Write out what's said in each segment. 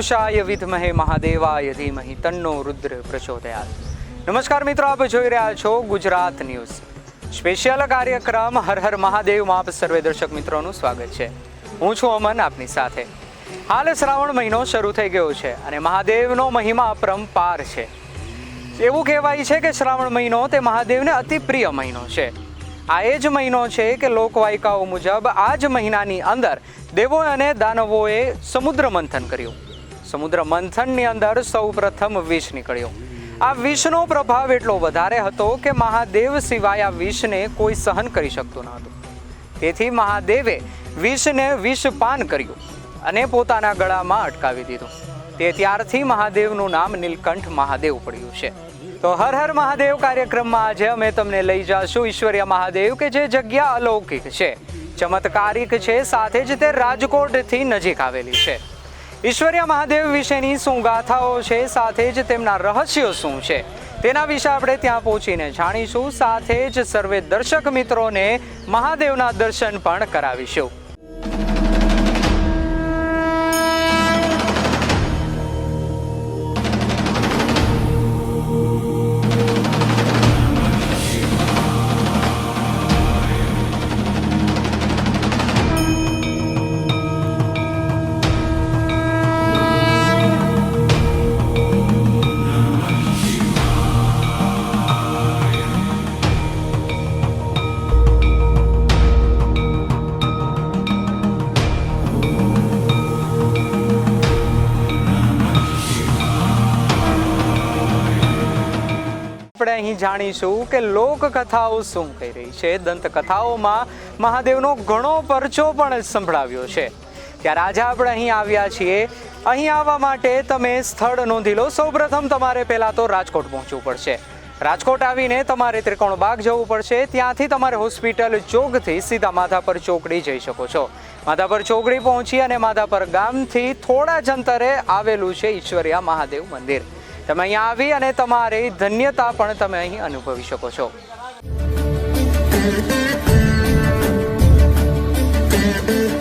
તત્પુરુષાય વિધમહે મહાદેવાય ધીમહિ તન્નો રુદ્ર પ્રચોદયાત. નમસ્કાર મિત્રો, આપ જોઈ રહ્યા છો ગુજરાત ન્યૂઝ. સ્પેશિયલ કાર્યક્રમ હર હર મહાદેવમાં આપ સર્વે દર્શક મિત્રોનું સ્વાગત છે. હું છું અમન, આપની સાથે. હાલ શ્રાવણ મહિનો શરૂ થઈ ગયો છે અને મહાદેવનો મહિમા અપરંપાર છે. એવું કહેવાય છે કે શ્રાવણ મહિનો તે મહાદેવને અતિ પ્રિય મહિનો છે. આ એ જ મહિનો છે કે લોકવાયકાઓ મુજબ આ જ મહિનાની અંદર દેવો અને દાનવોએ સમુદ્ર મંથન કર્યું. સમુદ્ર મંથનની અંદર સૌ પ્રથમ વિષ નીકળ્યો. આ વિષનો પ્રભાવ એટલો વધારે હતો કે મહાદેવ સિવાય આ વિષને કોઈ સહન કરી શકતું ન હતું. તેથી મહાદેવે વિષને વિષપાન કર્યું અને પોતાના ગળામાં અટકાવી દીધું. તે ત્યારથી મહાદેવનું નામ નીલકંઠ મહાદેવ પડ્યું છે. તો હર હર મહાદેવ કાર્યક્રમમાં આજે અમે તમને લઈ જશું ઈશ્વરીય મહાદેવ કે જે જગ્યા અલૌકિક છે, ચમત્કારિક છે, સાથે જ તે રાજકોટથી નજીક આવેલી છે. ઈશ્વરીય મહાદેવ વિશેની શું ગાથાઓ છે, સાથે જ તેમના રહસ્યો શું છે? તેના વિશે આપણે ત્યાં પહોંચીને જાણીશું. સાથે જ સર્વે દર્શક મિત્રોને મહાદેવના દર્શન પણ કરાવીશું. આપણે અહીં જાણીશું કે લોકકથાઓ શું કહી રહી છે. દંતકથાઓમાં મહાદેવનો ઘણો પરચો પણ સંભળાવ્યો છે. ત્યારે આજે આપણે અહીં આવ્યા છીએ. અહીં આવવા માટે તમે સ્થળ નોંધી લો. સૌપ્રથમ તમારે પહેલાં તો રાજકોટ પહોંચવું પડશે. રાજકોટ આવીને તમારે ત્રિકોણ બાગ જવું પડશે. ત્યાંથી તમારે હોસ્પિટલ ચોકથી સીધા માધાપર ચોકડી જઈ શકો છો. માધાપર ચોકડી પહોંચી અને માધાપર ગામથી થોડા જ અંતરે આવેલું છે ઈશ્વરિયા મહાદેવ મંદિર. તમે અહીંયા આવી અને તમારી ધન્યતા પણ તમે અહીં અનુભવી શકો છો. thank you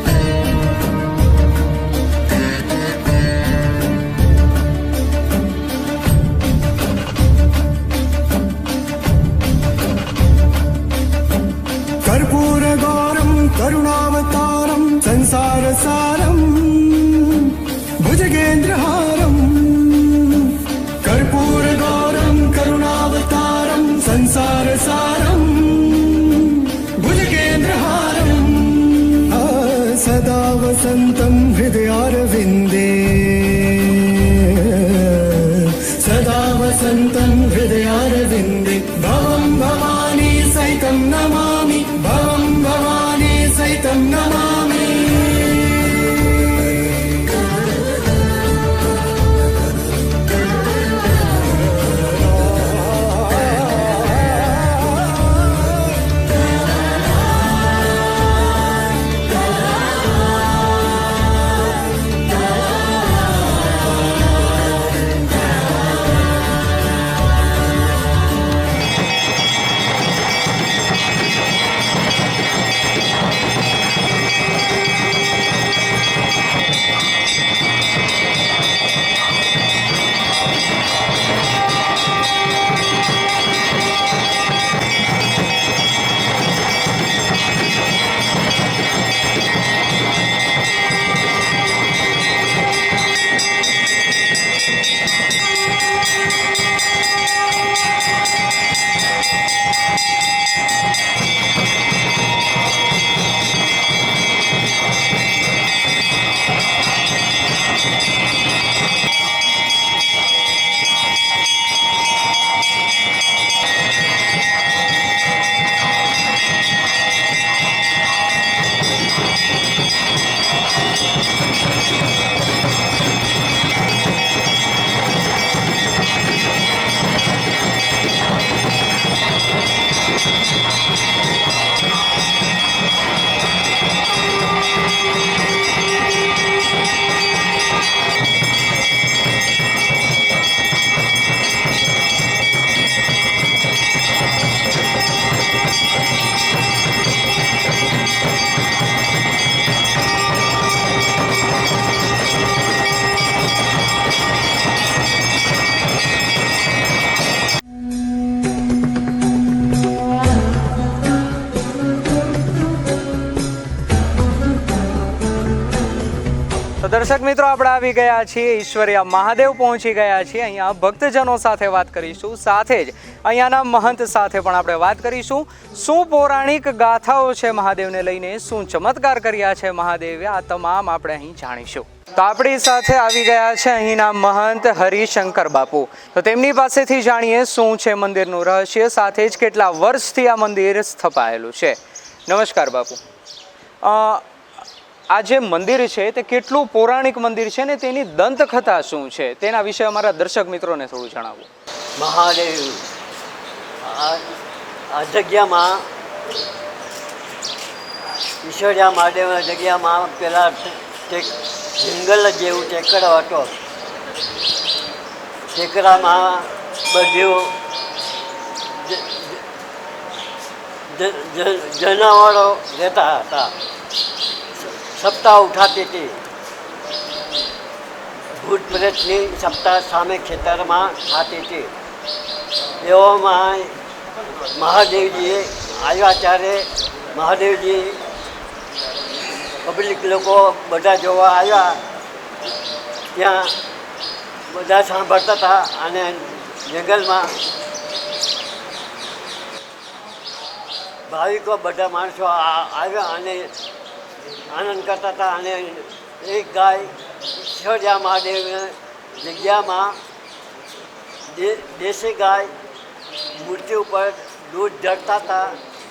દર્શક મિત્રો, આપણે આવી ગયા છીએ, ઈશ્વરિયા મહાદેવ પહોંચી ગયા છીએ. અહીંયા ભક્તજનો સાથે વાત કરીશું. સાથે જ અહીંયાના મહંત સાથે પણ આપણે વાત કરીશું. શું પૌરાણિક ગાથાઓ છે મહાદેવને લઈને, શું ચમત્કાર કર્યા છે મહાદેવે, આ તમામ આપણે અહીં જાણીશું. તો આપણી સાથે આવી ગયા છે અહીંના મહંત હરિશંકર બાપુ. તો તેમની પાસેથી જાણીએ શું છે મંદિરનું રહસ્ય, સાથે જ કેટલા વર્ષથી આ મંદિર સ્થપાયેલું છે. નમસ્કાર બાપુ. આ જે મંદિર છે, તે કેટલું પૌરાણિક મંદિર છે ને તેની દંતકથા શું છે? તેના વિશે અમારા દર્શક મિત્રોને થોડું જણાવો. મહાદેવ, આ જગ્યામાં ઈશ્વરિયા મહાદેવના જગ્યામાં પેલા જંગલ જેવું ટેકરો હતો. ટેકરામાં બધું જનાવરો રહેતા હતા. સપ્તાહ ઉઠાતી હતી. ભૂત પ્રેતની સપ્તાહ સામે ખેતરમાં થતી હતી. એવામાં મહાદેવજીએ આવ્યા ત્યારે મહાદેવજી પબ્લિક લોકો બધા જોવા આવ્યા. ત્યાં બધા સાંભળતા હતા અને જંગલમાં ભાવિકો બધા માણસો આવ્યા અને આનંદ કરતા હતા અને એક ગાય ઈશ્વરિયા મહાદેવને જગ્યામાં દેશી ગાય મૂર્તિ ઉપર દૂધ ઢળતા હતા.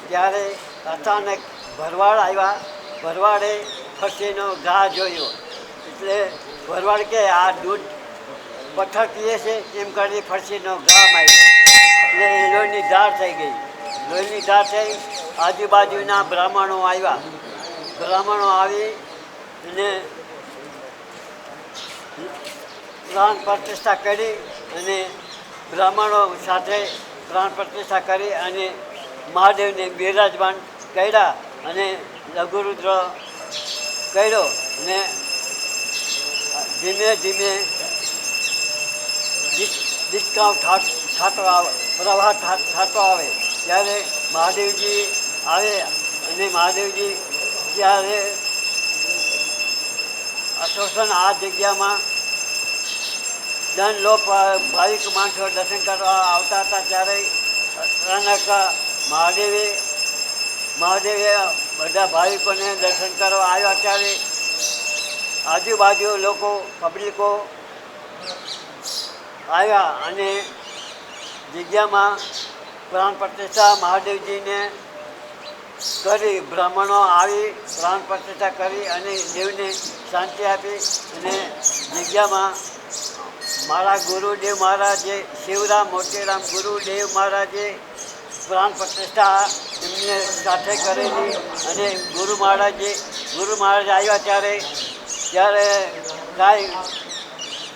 ત્યારે અચાનક ભરવાડ આવ્યા. ભરવાડે ફસીનો ઘા જોયો. એટલે ભરવાડ કે, આ દૂધ પથ્થર પીએ છે, એમ કરી ફરસીનો ઘા માર્યો. એટલે એ લોહીની ધાર થઈ ગઈ. લોહીની ધાર થઈ, આજુબાજુના બ્રાહ્મણો આવ્યા. બ્રાહ્મણો આવી અને પ્રાણ પ્રતિષ્ઠા કરી અને બ્રાહ્મણો સાથે પ્રાણ પ્રતિષ્ઠા કરી અને મહાદેવને બિરાજમાન કર્યા અને લઘુરુદ્ર કર્યો અને ધીમે ધીમે ડિસ્કાઉન્ટ થતો આવે, પ્રવાહ થતો આવે. ત્યારે મહાદેવજી આવે અને મહાદેવજી ત્યારે અશોષણ આ જગ્યામાં દન લોક ભાવિક માણસો દર્શન કરવા આવતા હતા ત્યારે અચાનક મહાદેવે મહાદેવે બધા ભાવિકોને દર્શન કરવા આવ્યા ત્યારે આજુબાજુ લોકો, પબ્લિકો આવ્યા અને જગ્યામાં પ્રાણ પ્રતિષ્ઠા મહાદેવજીને કરી, બ્રાહ્મણો આવી, પ્રાણ પ્રતિષ્ઠા કરી અને દેવને શાંતિ આપી અને જગ્યામાં મારા ગુરુદેવ મહારાજે, શિવરામ, મોતીરામ ગુરુદેવ મહારાજે પ્રાણ પ્રતિષ્ઠા એમને સાથે કરેલી અને ગુરુ મહારાજે, ગુરુ મહારાજ આવ્યા ત્યારે ત્યારે કાંઈ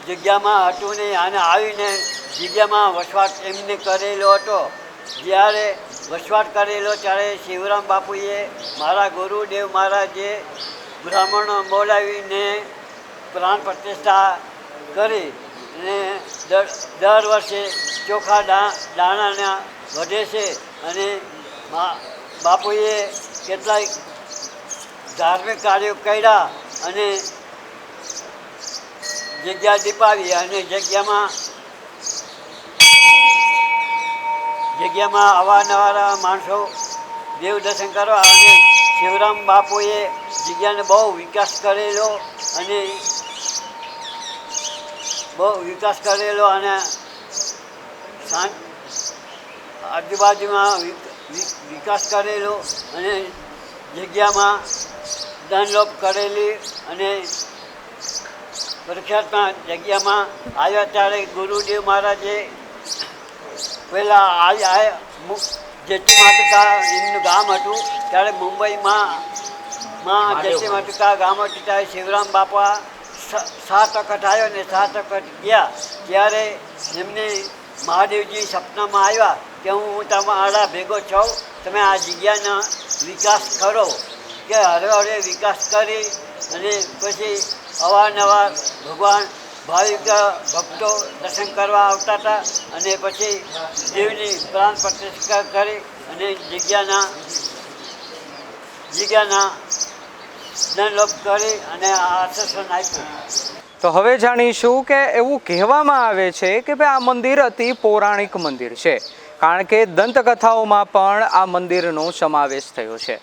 જગ્યામાં હતું નહીં. અને આવીને જગ્યામાં વસવાટ એમને કરેલો હતો. જ્યારે વસવાટ કરેલો ત્યારે શિવરામ બાપુએ મારા ગુરુદેવ મહારાજે બ્રાહ્મણો બોલાવીને પ્રાણ પ્રતિષ્ઠા કરી અને દર વર્ષે ચોખા દાણાના વધે છે અને બાપુએ કેટલાય ધાર્મિક કાર્યો કર્યા અને જગ્યા દીપાવી અને જગ્યામાં જગ્યામાં અવારનવાર માણસો દેવ દર્શન કરવા અને શિવરામ બાપુએ જગ્યાને બહુ વિકાસ કરેલો અને બહુ વિકાસ કરેલો અને શાંત આજુબાજુમાં વિક- વિક- વિકાસ કરેલો અને જગ્યામાં દાનલોપ કરેલી અને પ્રખ્યાતમાં જગ્યામાં આવ્યા ત્યારે ગુરુદેવ મહારાજે પહેલાં આવ્યા જેટી માટકા એમનું ગામ હતું ત્યારે મુંબઈમાં માં જેટી માટકા ગામ હતું ત્યારે શિવરામ બાપા સ- સાત વખત આવ્યો ને સાત વખત ગયા. ત્યારે એમને મહાદેવજી સપનામાં આવ્યા કે હું તમારા ભેગો છું તમે આ જગ્યાનો વિકાસ કરો. કે હરે હરે વિકાસ કરી અને પછી અવારનવાર ભગવાન ભાવિક ભક્તો દર્શન કરવા આવતા હતા અને પછી દેવની પ્રાણ પ્રતિષ્ઠા કરી અને જગ્યાના જગ્યાના જ્ઞાનલોપ કરી અને આશ્વાસન આપ્યું. તો હવે જાણીશું કે એવું કહેવામાં આવે છે કે ભાઈ આ મંદિર અતિ પૌરાણિક મંદિર છે. કારણ કે દંતકથાઓમાં પણ આ મંદિરનો સમાવેશ થયો છે.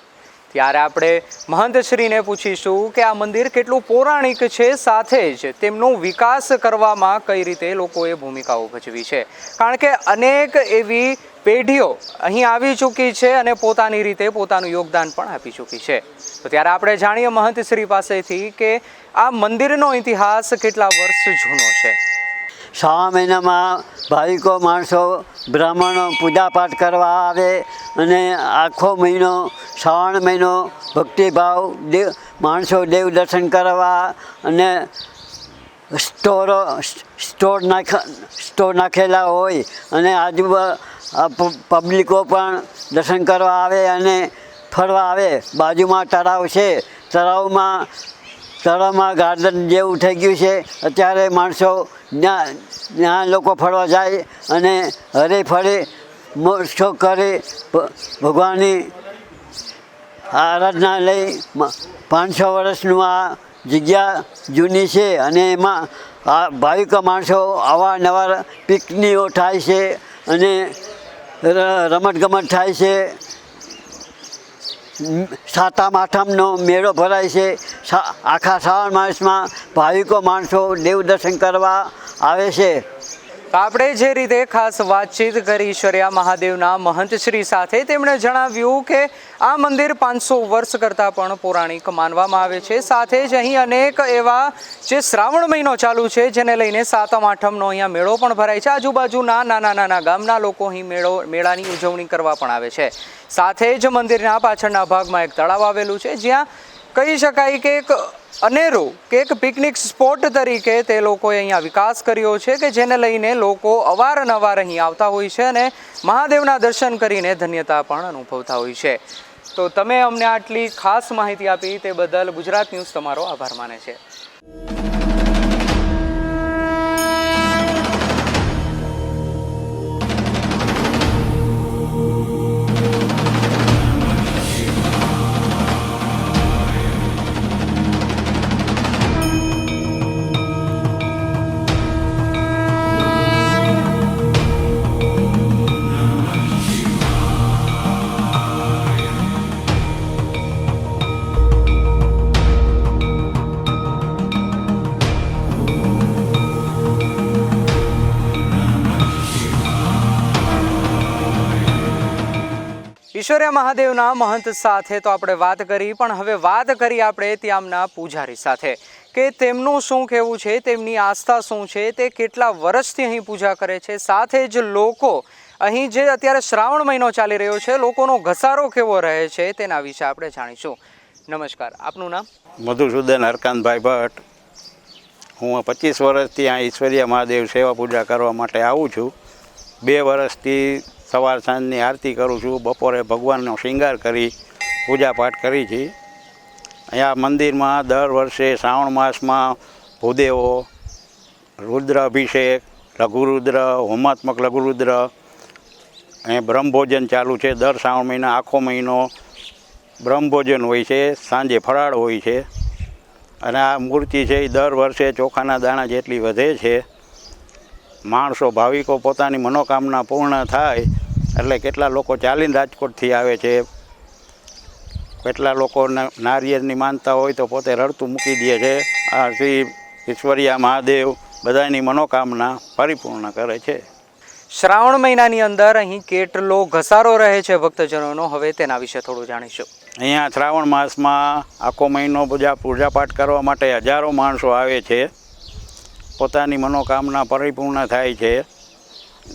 ત્યારે આપણે મહંતશ્રીને પૂછીશું કે આ મંદિર કેટલું પૌરાણિક છે, સાથે જ તેમનો વિકાસ કરવામાં કઈ રીતે લોકોએ ભૂમિકાઓ ભજવી છે. કારણ કે અનેક એવી પેઢીઓ અહીં આવી ચૂકી છે અને પોતાની રીતે પોતાનું યોગદાન પણ આપી ચૂકી છે. તો ત્યારે આપણે જાણીએ મહંત શ્રી પાસેથી કે આ મંદિરનો ઇતિહાસ કેટલા વર્ષ જૂનો છે. શ્રાવણ મહિનામાં ભાવિકો, માણસો, બ્રાહ્મણો પૂજાપાઠ કરવા આવે અને આખો મહિનો, શ્રાવણ મહિનો ભક્તિભાવ દેવ માણસો દેવ દર્શન કરવા અને સ્ટોરો, સ્ટોર નાખ, સ્ટોર નાખેલા હોય અને આજુ પબ્લિકો પણ દર્શન કરવા આવે અને ફરવા આવે. બાજુમાં તળાવ છે. તળાવમાં તળાવમાં ગાર્ડન જેવું થઈ ગયું છે. અત્યારે માણસો ત્યાં ત્યાં લોકો ફરવા જાય અને હરે ફરે મોક્ષો કરે ભગવાનની આરાધના લઈ પાંચસો વર્ષનું આ જગ્યા જૂની છે અને એમાં આ ભાવિક માણસો અવારનવાર પિકનિકો થાય છે અને રમતગમત થાય છે. સાતમ આઠમનો મેળો ભરાય છે. આખા શ્રાવણ માસમાં ભાવિકો માણસો દેવ દર્શન કરવા આવે છે. આપણે જે રીતે ખાસ વાતચીત કરી શર્યા મહાદેવના મહંતશ્રી સાથે, તેમણે જણાવ્યું કે આ મંદિર પાંચસો વર્ષ કરતાં પણ પૌરાણિક માનવામાં આવે છે. સાથે જ અહીં અનેક એવા જે શ્રાવણ મહિનો ચાલુ છે, જેને લઈને સાતમ, આઠમનો અહીંયા મેળો પણ ભરાય છે. આજુબાજુના નાના નાના ગામના લોકો અહીં મેળો, મેળાની ઉજવણી કરવા પણ આવે છે. સાથે જ મંદિરના પાછળના ભાગમાં એક તળાવ આવેલું છે, જ્યાં કહી શકાય કે એક અનેરું કે એક પિકનિક સ્પોટ તરીકે તે લોકોએ અહીંયા વિકાસ કર્યો છે કે જેને લઈને લોકો અવારનવાર અહીં આવતા હોય છે અને મહાદેવના દર્શન કરીને ધન્યતા પણ અનુભવતા હોય છે. તો તમે અમને આટલી ખાસ માહિતી આપી તે બદલ ગુજરાત ન્યૂઝ તમારો આભાર માને છે. ઈશ્વર્યા મહાદેવના મહંત સાથે તો આપણે વાત કરી, પણ હવે વાત કરી આપણે ત્યાંના પૂજારી સાથે કે તેમનું શું કહેવું છે, તેમની આસ્થા શું છે, તે કેટલા વર્ષથી અહીં પૂજા કરે છે, સાથે જ લોકો અહીં જે અત્યારે શ્રાવણ મહિનો ચાલી રહ્યો છે, લોકોનો ઘસારો કેવો રહે છે, તેના વિશે આપણે જાણીશું. નમસ્કાર, આપનું નામ? મધુસૂદન હરકાંતભાઈ ભટ્ટ. હું પચીસ વર્ષથી આ ઈશ્વરીય મહાદેવ સેવા પૂજા કરવા માટે આવું છું. બે વર્ષથી સવાર સાંજની આરતી કરું છું, બપોરે ભગવાનનો શૃંગાર કરી, પૂજાપાઠ કરી છે. અહીંયા મંદિરમાં દર વર્ષે શ્રાવણ માસમાં ભૂદેવો રુદ્ર અભિષેક લઘુરુદ્ર, હોમાત્મક લઘુરુદ્ર, અહીંયા બ્રહ્મભોજન ચાલુ છે. દર શ્રાવણ મહિના આખો મહિનો બ્રહ્મભોજન હોય છે, સાંજે ફરાળ હોય છે. અને આ મૂર્તિ છે એ દર વર્ષે ચોખાના દાણા જેટલી વધે છે. માણસો ભાવિકો પોતાની મનોકામના પૂર્ણ થાય એટલે કેટલા લોકો ચાલીને રાજકોટથી આવે છે. કેટલા લોકો નારિયેળની માનતા હોય તો પોતે રડતું મૂકી દે છે. આ શ્રી ઈશ્વરિયા મહાદેવ બધાની મનોકામના પરિપૂર્ણ કરે છે. શ્રાવણ મહિનાની અંદર અહીં કેટલો ઘસારો રહે છે ભક્તજનોનો હવે તેના વિશે થોડું જાણીશું. અહીંયા શ્રાવણ માસમાં આખો મહિનો પૂજા પૂજાપાઠ કરવા માટે હજારો માણસો આવે છે. પોતાની મનોકામના પરિપૂર્ણ થાય છે.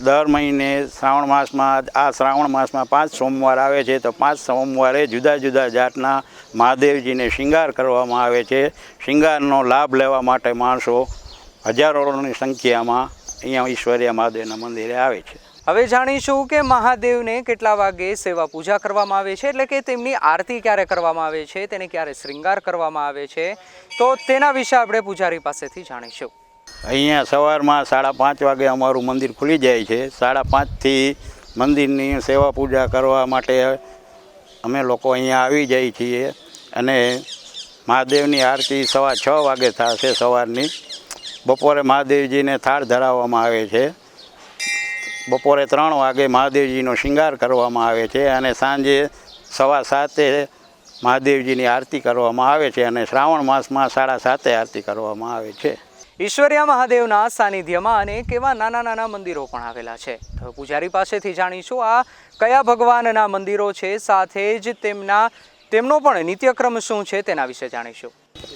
દર મહિને શ્રાવણ માસમાં, આ શ્રાવણ માસમાં પાંચ સોમવાર આવે છે, તો પાંચ સોમવારે જુદા જુદા જાતના મહાદેવજીને શિંગાર કરવામાં આવે છે. શિંગારનો લાભ લેવા માટે માણસો હજારોની સંખ્યામાં અહીંયા ઈશ્વરીય મહાદેવના મંદિરે આવે છે. હવે જાણીશું કે મહાદેવને કેટલા વાગે સેવા પૂજા કરવામાં આવે છે, એટલે કે તેમની આરતી ક્યારે કરવામાં આવે છે, તેને ક્યારે શ્રૃંગાર કરવામાં આવે છે. તો તેના વિશે આપણે પૂજારી પાસેથી જાણીશું. અહીંયા સવારમાં સાડા પાંચ વાગે અમારું મંદિર ખુલી જાય છે. સાડા પાંચથી મંદિરની સેવા પૂજા કરવા માટે અમે લોકો અહીંયા આવી જઈએ છીએ અને મહાદેવની આરતી સવા છ વાગે થશે સવારની. બપોરે મહાદેવજીને થાળ ધરાવવામાં આવે છે. બપોરે ત્રણ વાગે મહાદેવજીનો શિંગાર કરવામાં આવે છે અને સાંજે સવા સાતે મહાદેવજીની આરતી કરવામાં આવે છે અને શ્રાવણ માસમાં સાડા સાતે આરતી કરવામાં આવે છે. ઈશ્વરિયા મહાદેવના સાનિધ્યમાં અનેક એવા નાના નાના મંદિરો પણ આવેલા છે. તો પૂજારી પાસેથી જાણીશું આ કયા ભગવાનના મંદિરો છે, સાથે જ તેમના, તેમનો પણ નિત્યક્રમ શું છે તેના વિશે જાણીશું.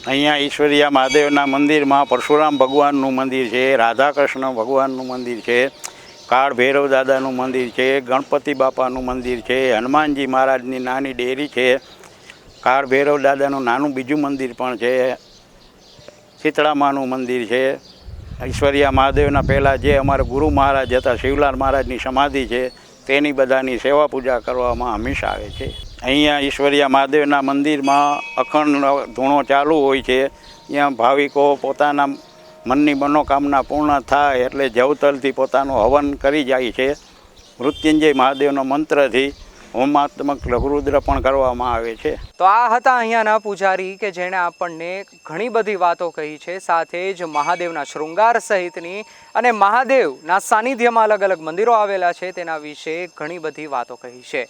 અહીંયા ઈશ્વરિયા મહાદેવના મંદિરમાં પરશુરામ ભગવાનનું મંદિર છે, રાધાકૃષ્ણ ભગવાનનું મંદિર છે, કાળ ભૈરવ દાદાનું મંદિર છે, ગણપતિ બાપાનું મંદિર છે, હનુમાનજી મહારાજની નાની ડેરી છે, કાળ ભૈરવ દાદાનું નાનું બીજું મંદિર પણ છે શીતળામાનું મંદિર છે. ઈશ્વરિયા મહાદેવના પહેલાં જે અમારા ગુરુ મહારાજ હતા, શિવલાલ મહારાજની સમાધિ છે, તેની બધાની સેવા પૂજા કરવામાં હંમેશા આવે છે. અહીંયા ઈશ્વરિયા મહાદેવના મંદિરમાં અખંડ ધૂણો ચાલુ હોય છે. ત્યાં ભાવિકો પોતાના મનની મનોકામના પૂર્ણ થાય એટલે જવતલથી પોતાનું હવન કરી જાય છે. મૃત્યુંજય મહાદેવનો મંત્રથી હોમાત્મક લઘુરુદ્ર પણ કરવામાં આવે છે. તો આ હતા અહીંયાના પૂજારી કે જેણે આપણને ઘણી બધી વાતો કહી છે. સાથે જ મહાદેવના શૃંગાર સહિતની અને મહાદેવના સાનિધ્યમાં અલગ અલગ મંદિરો આવેલા છે. તેના વિશે ઘણી બધી વાતો કહી છે.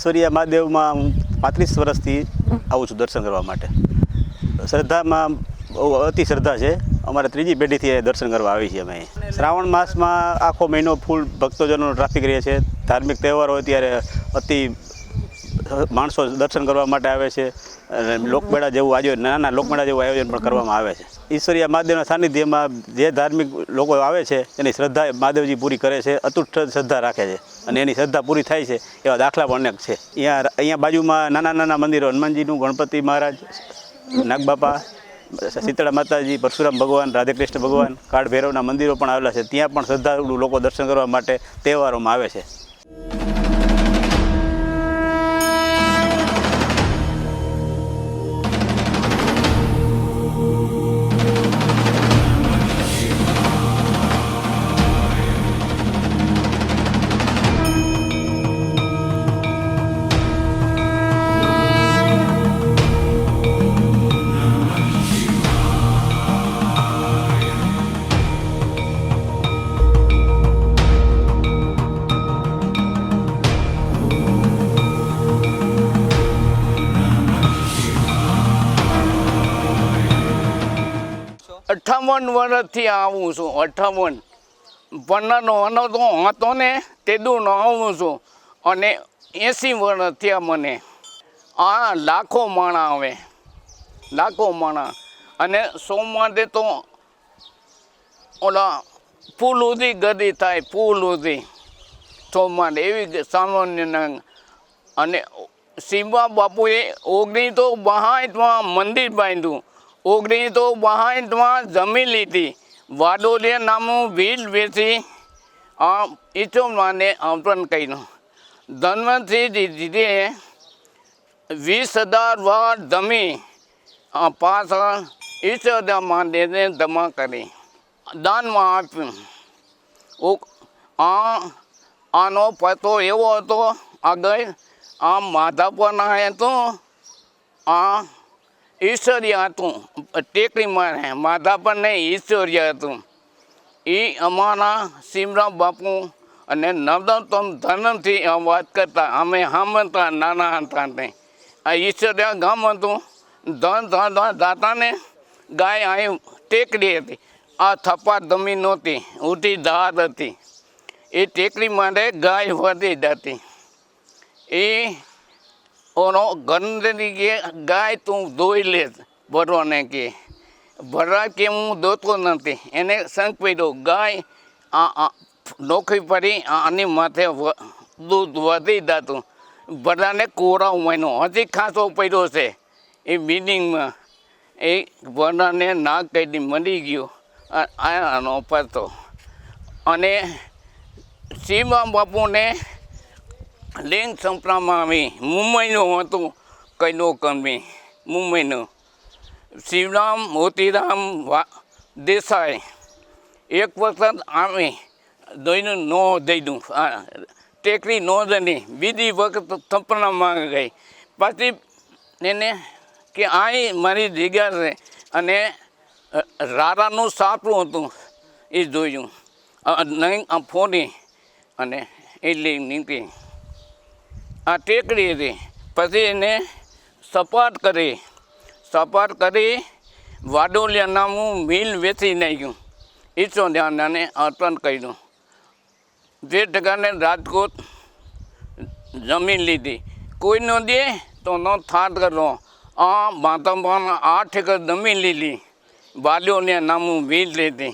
ઈશ્વરીય મહાદેવમાં હું પાંત્રીસ વર્ષથી આવું છું દર્શન કરવા માટે. શ્રદ્ધામાં બહુ અતિ શ્રદ્ધા છે. અમારે ત્રીજી પેઢીથી દર્શન કરવા આવી છીએ અમે શ્રાવણ માસમાં આખો મહિનો ફૂલ ભક્તજનો ટ્રાફિક રહે છે. ધાર્મિક તહેવાર હોય ત્યારે અતિ માણસો દર્શન કરવા માટે આવે છે. લોકમેળા જેવું આયોજન, નાના લોકમેળા જેવું આયોજન પણ કરવામાં આવે છે. ઈશ્વરીય મહાદેવના સાનિધ્યમાં જે ધાર્મિક લોકો આવે છે, એની શ્રદ્ધા મહાદેવજી પૂરી કરે છે અતૂટ શ્રદ્ધા રાખે છે અને એની શ્રદ્ધા પૂરી થાય છે એવા દાખલા પણ અનેક છે. અહીંયા અહીંયા બાજુમાં નાના નાના મંદિરો, હનુમાનજીનું, ગણપતિ મહારાજ, નાગબાપા, શીતળા માતાજી, પરશુરામ ભગવાન, રાધેકૃષ્ણ ભગવાન, કાળભૈરવના મંદિરો પણ આવેલા છે. ત્યાં પણ શ્રદ્ધાળુ લોકો દર્શન કરવા માટે તહેવારોમાં આવે છે. અઠ્ઠાવન વર્ષથી આવું છું અઠ્ઠાવન પન્નાનો અનો તો હતો ને, તેદુનો આવું છું. અને એંસી વર્ષ થયા મને. આ લાખો માણા આવે લાખો માણા. અને સોમવારે તો ઓલા પુલ ઉધી ગદી થાય, પુલ ઉધી સોમવાર એવી સામાન્ય અને શિવા બાપુએ ઓગણીસો બહાઠમાં મંદિર બાંધ્યું. ઓગણીસો બાસઠમાં જમીન લીધી. વાડોલિયા નામનું વીજ વેચી ઈચોમાને અર્પણ કર્યું. ધન્વંતસિંહજીએ વીસ હજાર વાર જમી પાછળ ઈશ્વર માટેને જમા કરી. દાનમાં આપ્યું. આ આનો પતો એવો હતો, આગળ, આ માધાપરના હતો આ ઈશ્વર્ય હતું. ટેકરી મારે, માધા પર નહીં, ઈશ્વર્ય હતું. એ અમારા સિમરામ બાપુ અને નવદત્તમ ધનમથી વાત કરતા. અમે હામતા નાના હતા તે. આ ઈશ્વર્ય ગામ હતું. ધન ધન ધન દાતાને ગાય અહીં ટેકરી હતી. આ થપ્પા જમીન નહોતી ઊંટી ધાર હતી. એ ટેકરી માટે ગાય વધી જતી. એ ઓનો ગંદની ગાય તું ધોઈ લે ભરવાને કે. ભરવા કે હું દોતો નથી. એને શંખ પડ્યો ગાય આ નોખી પડી આની માથે દૂધ વધી જતું. બધાને કોરા મહિનો હજી ખાસો પડ્યો છે. એ મિનિંગમાં એ બધાને નાક કઈ મરી ગયો આનો પતો. અને શિવા બાપુને લિંગ સંપરામાં આવી મુંબઈનું હતું કઈનો કંપની મુંબઈનું. શિવરામ, મોતીરામ, વા, દેસાઈ. એક વખત આવી દોઈનું નો દઈનું ટેકરી નો દની. બીજી વખત સપનામાં ગઈ. પછી એને કે આ મારી જગ્યા છે અને રારાનું સાપડું હતું. એ જોયું. નહીં ફોડી અને એ લઈ નીકળી. આ ટેકરી હતી. પછી એને સપાટ કરી. સપાટ કરી વાડોલિયા નામનું મિલ વેચી નાખ્યું. ઈચ્છો ધ્યાનાને અર્પણ કર્યું. જે ટકાને રાજકોટ જમીન લીધી. કોઈ ન દે તો ન થાત કરો. આ માતામાં આઠ એકર જમીન લીધી. વાલીઓને નામનું મિલ લીધી.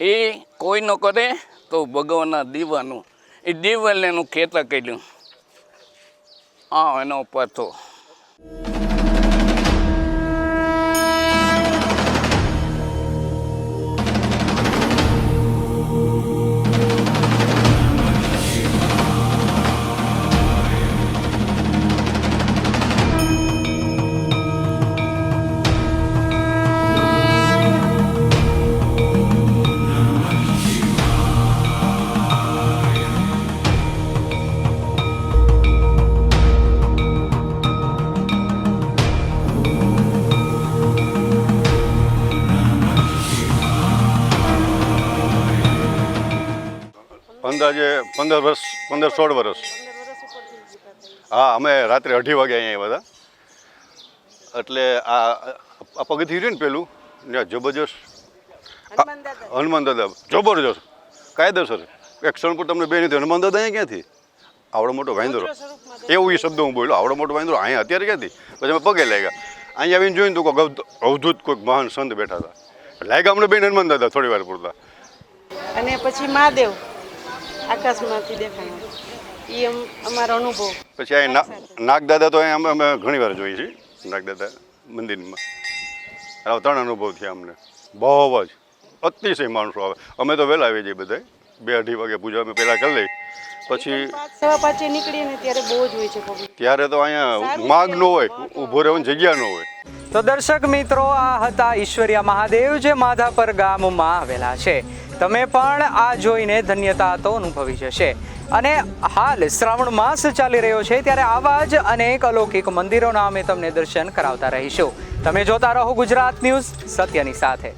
એ કોઈ ન કરે તો ભગવાનના દીવાનું. એ દીવાલેનું ખેતર કર્યું. આ એનો અંદાજે પંદર વર્ષ પંદર સોળ વર્ષ. હા અમે રાત્રે અઢી વાગે અહીંયા આવ્યા હતા. એટલે આ પગથિયું રહ્યું ને પેલું? ને જબરજસ્ત. હનુમાન દાદા. જબરજસ્ત. કાયદેસર. એક ક્ષણ તમને બે નથી હનુમાન દાદા અહીંયા ક્યાંથી? આવડો મોટો વાંદરો. એવું એ શબ્દ હું બોલ્યો. આવડો મોટો વાંદરો. અહીંયા અત્યારે ક્યાંથી? પછી અમે પગે લાગ્યા. અહીંયા આવીને જોઈને તો કોઈ અવધ- અવધૂત કોઈક મહાન સંત બેઠા હતા. લાગ્યા અમને બેન હનુમાન દાદા થોડી વાર પૂરતા. અને પછી મહાદેવ. આકાશમાંથી દેખાણા એ અમ- અમારો અનુભવ. પછી આ નાગદાદા તો અમે અમે ઘણી વાર જોઈએ છીએ, નાગદાદા મંદિરમાં. આવા ત્રણ અનુભવ થયા અમને. બહુ જ. અતિશય માણસો આવે. અમે તો વહેલા આવી જઈએ બધા બે અઢી વાગે પૂજા અમે પહેલાં કરી લઈ પછી સવા પાંચે નીકળીએ ને ત્યારે બહુ જ હોય છે પબ્લિક ત્યારે તો અહીંયા માગ ન હોય ઊભો રહેવાની જગ્યા ન હોય. તો દર્શક મિત્રો આ હતા ઈશ્વરિયા મહાદેવ જે માધાપર ગામમાં આવેલા છે. તમે પણ આ જોઈને ધન્યતા તો અનુભવી જશે. અને હાલ શ્રાવણ માસ ચાલી રહ્યો છે ત્યારે આવા જ અનેક અલૌકિક મંદિરોના અમે તમને દર્શન કરાવતા રહીશું. તમે જોતા રહો ગુજરાત ન્યૂઝ સત્યની સાથે.